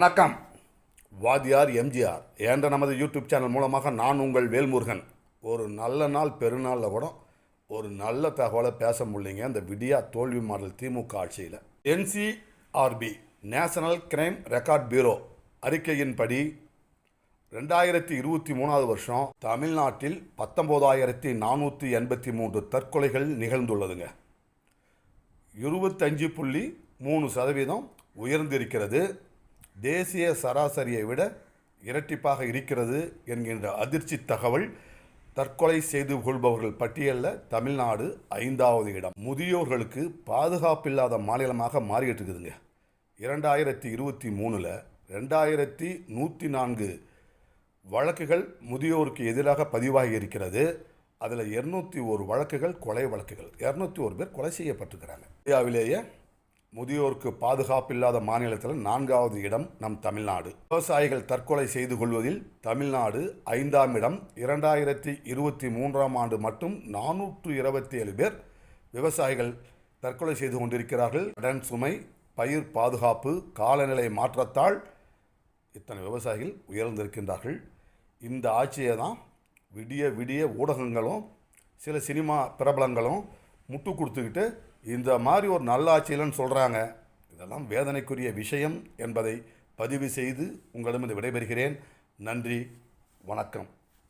வணக்கம். வாதியார் எம்ஜிஆர் என்ற நமது யூடியூப் சேனல் மூலமாக நான் உங்கள் வேல்முருகன். ஒரு நல்ல நாள் பெருநாளில் கூட ஒரு நல்ல தகவலை பேச முடியலைங்க இந்த விடியா தோல்வி மாடல் திமுக ஆட்சியில். NCRB national crime record bureau அறிக்கையின்படி ரெண்டாயிரத்தி இருபத்தி மூணாவது வருஷம் தமிழ்நாட்டில் பத்தொம்போதாயிரத்தி நானூற்றி எண்பத்தி மூன்று தற்கொலைகள் நிகழ்ந்துள்ளதுங்க. இருபத்தஞ்சு புள்ளி மூணு சதவீதம் உயர்ந்திருக்கிறது. தேசிய சராசரியை விட இரட்டிப்பாக இருக்கிறது என்கின்ற அதிர்ச்சி தகவல் தற்கொலை செய்து கொள்பவர்கள் பட்டியலில் தமிழ்நாடு ஐந்தாவது இடம். முதியோர்களுக்கு பாதுகாப்பில்லாத மாநிலமாக மாறிக்கிட்டு இருக்குதுங்க இரண்டாயிரத்தி இருபத்தி மூணில் ரெண்டாயிரத்தி நூற்றி நான்கு வழக்குகள் முதியோருக்கு எதிராக பதிவாகி இருக்கிறது. அதில் இரநூத்தி ஒரு வழக்குகள் கொலை வழக்குகள். இரநூத்தி ஒரு பேர் கொலை செய்யப்பட்டிருக்கிறாங்க. இந்தியாவிலேயே முதியோருக்கு பாதுகாப்பில்லாத மாநிலத்தில் நான்காவது இடம் நம் தமிழ்நாடு. விவசாயிகள் தற்கொலை செய்து கொள்வதில் தமிழ்நாடு ஐந்தாம் இடம். இரண்டாயிரத்தி இருபத்தி மூன்றாம் ஆண்டு மட்டும் நானூற்று இருபத்தி ஏழு பேர் விவசாயிகள் தற்கொலை செய்து கொண்டிருக்கிறார்கள். கடன் சுமை பயிர் பாதுகாப்பு காலநிலை மாற்றத்தால் இத்தனை விவசாயிகள் உயர்ந்திருக்கின்றார்கள். இந்த ஆட்சியை தான் விடிய விடிய ஊடகங்களும் சில சினிமா பிரபலங்களும் முட்டு கொடுத்துக்கிட்டு இந்த மாதிரி ஒரு நல்ல ஆட்சியிலன்னு சொல்கிறாங்க இதெல்லாம் வேதனைக்குரிய விஷயம் என்பதை பதிவு செய்து உங்களிடம் விடைபெறுகிறேன். நன்றி வணக்கம்.